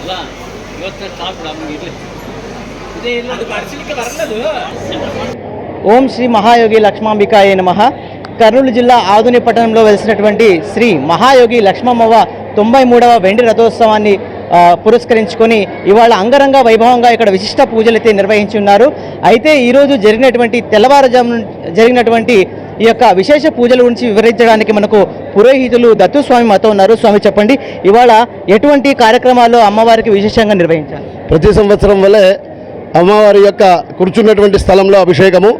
ಅಲ್ಲ ಇವತ್ತು ಸ್ಟಾಪ್ ನಮ್ಗೆ ಇರಲಿ ಇದೇ ಇಲ್ಲ ಅದು ಪರಿಶೀಲಿಕೆ ಬರಲ್ಲದು ఓం శ్రీ మహాయోగి లక్ష్మాంబికాయ నమ కర్నూలు జిల్లా ఆదుని పట్టణంలో వెలిసినటువంటి శ్రీ మహాయోగి లక్ష్మమ్మవ తొంభై మూడవ వెండి రథోత్సవాన్ని ఆ, పురస్కరించుకొని ఇవాళ అంగరంగ వైభవంగా ఇక్కడ విశిష్ట పూజలు అయితే నిర్వహించి ఉన్నారు అయితే ఈరోజు జరిగినటువంటి తెల్లవారుజాము జరిగినటువంటి ఈ యొక్క విశేష పూజల గురించి వివరించడానికి మనకు పురోహితులు దత్తు స్వామి మాతో ఉన్నారు. స్వామి చెప్పండి. ఇవాళ ఎటువంటి కార్యక్రమాలు అమ్మవారికి విశేషంగా నిర్వహించారు? ప్రతి సంవత్సరం వలె అమ్మవారి యొక్క కూర్చున్నటువంటి స్థలంలో అభిషేకము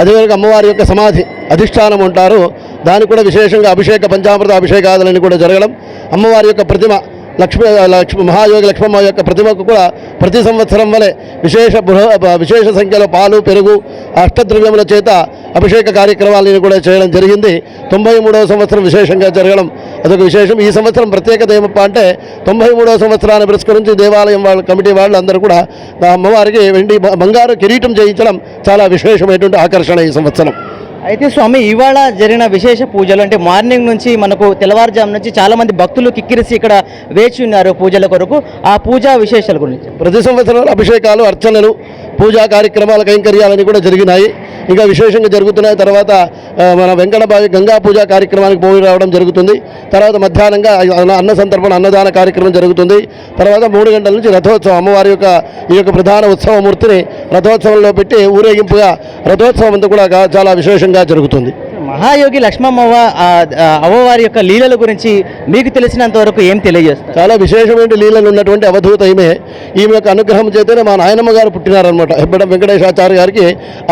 అదేవిధంగా అమ్మవారి యొక్క సమాధి అధిష్టానం ఉంటారు దానికి కూడా విశేషంగా అభిషేక పంచామృత అభిషేకాదులని కూడా జరగడం అమ్మవారి యొక్క ప్రతిమ లక్ష్మీ లక్ష్మి మహాయోగి లక్ష్మమ్మ యొక్క ప్రతిమకు కూడా ప్రతి సంవత్సరం వలె విశేష బృహ విశేష సంఖ్యలో పాలు పెరుగు అష్టద్రవ్యముల చేత అభిషేక కార్యక్రమాలను కూడా చేయడం జరిగింది. తొంభై మూడవ సంవత్సరం విశేషంగా జరగడం అదొక విశేషం. ఈ సంవత్సరం ప్రత్యేకత ఏమప్ప అంటే తొంభై మూడవ సంవత్సరాన్ని పురస్కరించి దేవాలయం వాళ్ళ కమిటీ వాళ్ళు అందరూ కూడా అమ్మవారికి వెండి బంగారు కిరీటం చేయించడం చాలా విశేషమైనటువంటి ఆకర్షణ ఈ సంవత్సరం. అయితే స్వామి ఇవాళ జరిగిన విశేష పూజలు అంటే మార్నింగ్ నుంచి మనకు తెల్లవారుజాము నుంచి చాలా మంది భక్తులు కిక్కిరిసి ఇక్కడ వేచి ఉన్నారు పూజల కొరకు. ఆ పూజా విశేషాల గురించి ప్రతి సంవత్సరం అభిషేకాలు అర్చనలు పూజా కార్యక్రమాల కైంకర్యాలని కూడా జరిగినాయి. ఇంకా విశేషంగా జరుగుతున్నాయి తర్వాత మన వెంకటబావి గంగా పూజ కార్యక్రమానికి పోయి రావడం జరుగుతుంది. తర్వాత మధ్యాహ్నంగా అన్న- అన్న అన్నదాన కార్యక్రమం జరుగుతుంది. తర్వాత మూడు గంటల నుంచి రథోత్సవం అమ్మవారి యొక్క ఈ యొక్క ప్రధాన ఉత్సవమూర్తిని రథోత్సవంలో పెట్టి ఊరేగింపుగా రథోత్సవం అంతా కూడా చాలా విశేషంగా జరుగుతుంది. మహాయోగి లక్ష్మమ్మవ్వ అవ్వవారి అమ్మవారి యొక్క లీలల గురించి మీకు తెలిసినంత వరకు ఏం తెలియజేస్తారు? చాలా విశేషమైన లీలలు ఉన్నటువంటి అవధూత ఈమె. ఈమె యొక్క అనుగ్రహం చేతనే మా నాయనమ్మ గారు పుట్టినారనమాట హెబ్బడం వెంకటేశాచార్య గారికి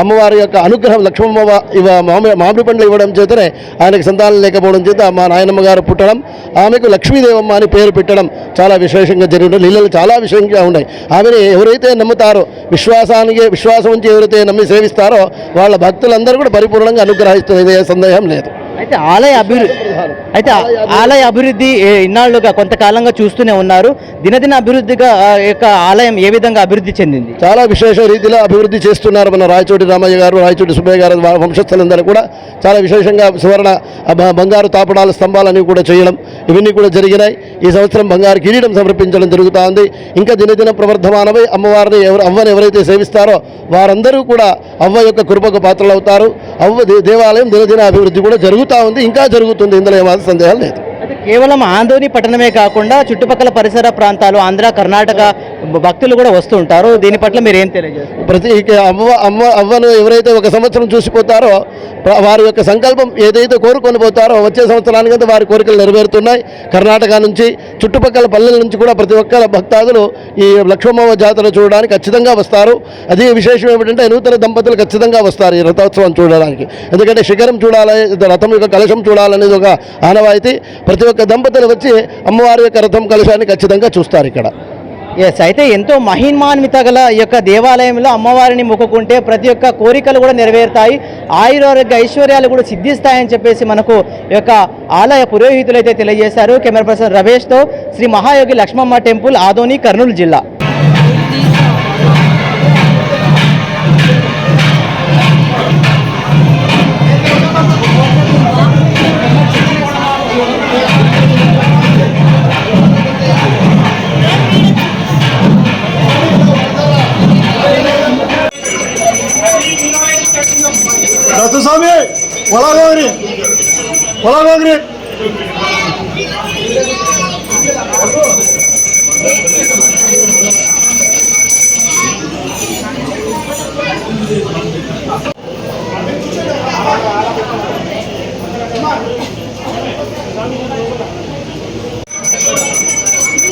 అమ్మవారి యొక్క అనుగ్రహం లక్ష్మమ్మ ఇవ మామిడి మామిడి పండ్లు ఇవ్వడం చేతనే ఆయనకి సంతానం లేకపోవడం చేత మా నాయనమ్మ గారు పుట్టడం ఆమెకు లక్ష్మీదేవమ్మ అని పేరు పెట్టడం చాలా విశేషంగా జరిగిన లీలలు చాలా విశేషంగా ఉన్నాయి. ఆమెని ఎవరైతే నమ్ముతారో విశ్వాసానికి విశ్వాసం ఉంచి ఎవరైతే నమ్మి సేవిస్తారో వాళ్ళ భక్తులందరూ కూడా పరిపూర్ణంగా అనుగ్రహిస్తుంది సందేహం లేదు. అయితే ఆలయ అభివృద్ధి అయితే ఆలయ అభివృద్ధి ఇన్నాళ్ళుగా కొంతకాలంగా చూస్తూనే ఉన్నారు. దినదిన అభివృద్ధిగా యొక్క ఆలయం ఏ విధంగా అభివృద్ధి చెందింది? చాలా విశేష రీతిలో అభివృద్ధి చేస్తున్నారు మన రాయచోటి రామయ్య గారు రాయచోటి సుబ్బయ్య గారు వంశస్థులందరూ కూడా. చాలా విశేషంగా సువర్ణ బంగారు తాపడాల స్తంభాలన్నీ కూడా చేయడం ఇవన్నీ కూడా జరిగినాయి. ఈ సంవత్సరం బంగారు కిరీటం సమర్పించడం జరుగుతుంది. ఇంకా దినదిన ప్రవర్ధమానమై అమ్మవారిని ఎవరు అవ్వని ఎవరైతే సేవిస్తారో వారందరూ కూడా అవ్వ యొక్క కృపకు పాత్రలు అవుతారు అవ్వ దేవాలయం దినదిన అభివృద్ధి కూడా జరుగుతుంది. జరుగుతూ ఉంది ఇంకా జరుగుతుంది ఇందులో ఏమాత్రం సందేహం లేదు. కేవలం ఆందోని పట్టణమే కాకుండా చుట్టుపక్కల పరిసర ప్రాంతాలు ఆంధ్ర కర్ణాటక భక్తులు కూడా వస్తూ ఉంటారు. దీని పట్ల మీరు ఏం తెలియజేస్తారు? ప్రతి ఇక అవ్వ అమ్మ అవ్వను ఎవరైతే ఒక సంవత్సరం చూసిపోతారో వారి యొక్క సంకల్పం ఏదైతే కోరుకొని పోతారో వచ్చే సంవత్సరానికంతా వారి కోరికలు నెరవేరుతున్నాయి. కర్ణాటక నుంచి చుట్టుపక్కల పల్లెల నుంచి కూడా ప్రతి ఒక్క భక్తాదులు ఈ లక్ష్మమ్మ జాతర చూడడానికి ఖచ్చితంగా వస్తారు. అదే విశేషం ఏమిటంటే నూతన దంపతులు ఖచ్చితంగా వస్తారు ఈ రథోత్సవం చూడడానికి. ఎందుకంటే శిఖరం చూడాలి రథం యొక్క కలశం చూడాలనేది ఒక ఆనవాయితీ. ప్రతి ఒక్క దంపతులు వచ్చి అమ్మవారి యొక్క రథం కలశాన్ని ఖచ్చితంగా చూస్తారు ఇక్కడ. ఎస్ అయితే ఎంతో మహిమాన్విత గల ఈ యొక్క దేవాలయంలో అమ్మవారిని మొక్కుకుంటే ప్రతి ఒక్క కోరికలు కూడా నెరవేరుతాయి. ఆయురారోగ్య ఐశ్వర్యాలు కూడా సిద్ధిస్తాయని చెప్పేసి మనకు ఈ యొక్క ఆలయ పురోహితులు అయితే తెలియజేశారు. కెమెరా పర్సన్ రమేష్తో శ్రీ మహాయోగి లక్ష్మమ్మ టెంపుల్ ఆదోని కర్నూలు జిల్లా. పొలగోగిరి పొలగోగిరి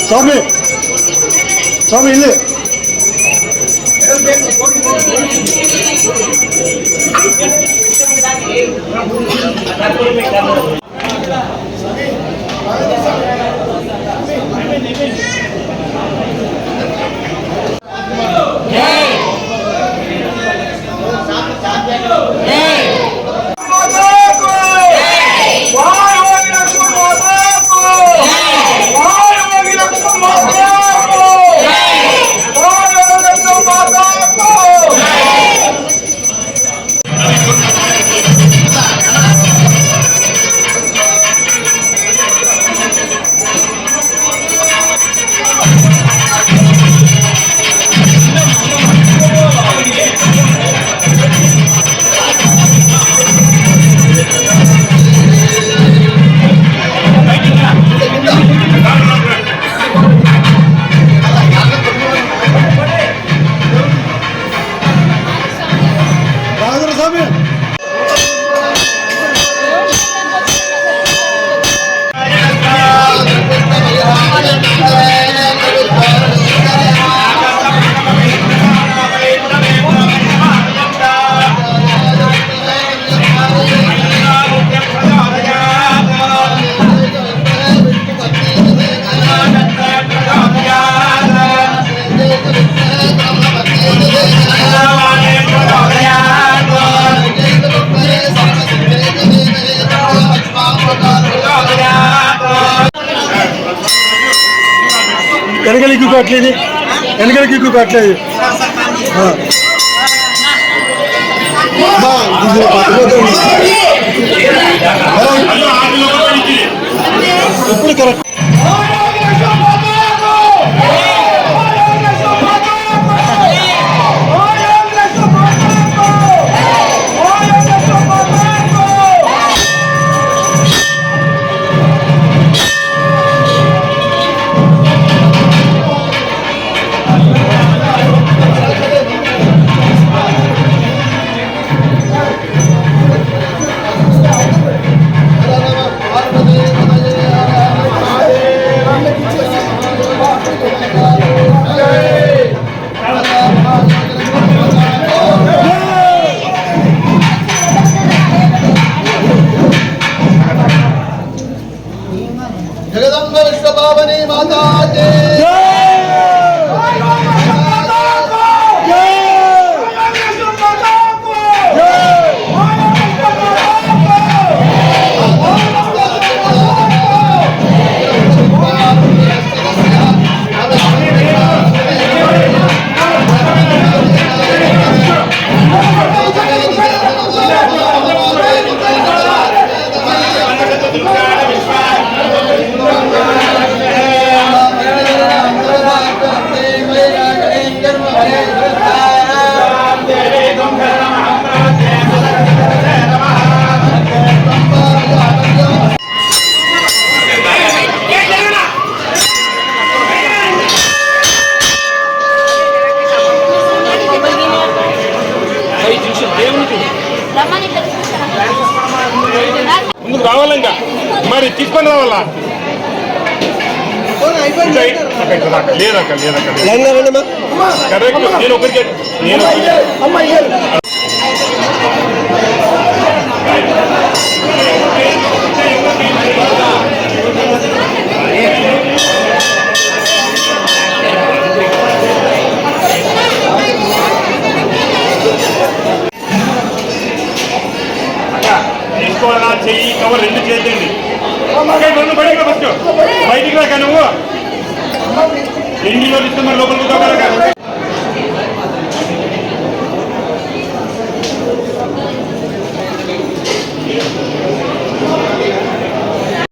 స్వామి స్వామి ఇల్లు Thank వెనకాల ఇక్కుకోవట్లేదు వెనకాల ఇక్కుకోవట్లేదు ఇప్పుడు కరెక్ట్. రావాలా ఇంకా మరి తీసుకొని రావాలా. లేదక్క లేదక్క కరెక్ట్. నేను ఒకరికి నేను చెయ్యి చేయండి రెండు బయటకు రెండు బయటికి రా ఫస్ట్. బయటికి రాక నువ్వు. ఎంగిలో ఇస్తే మరి లోపలికి?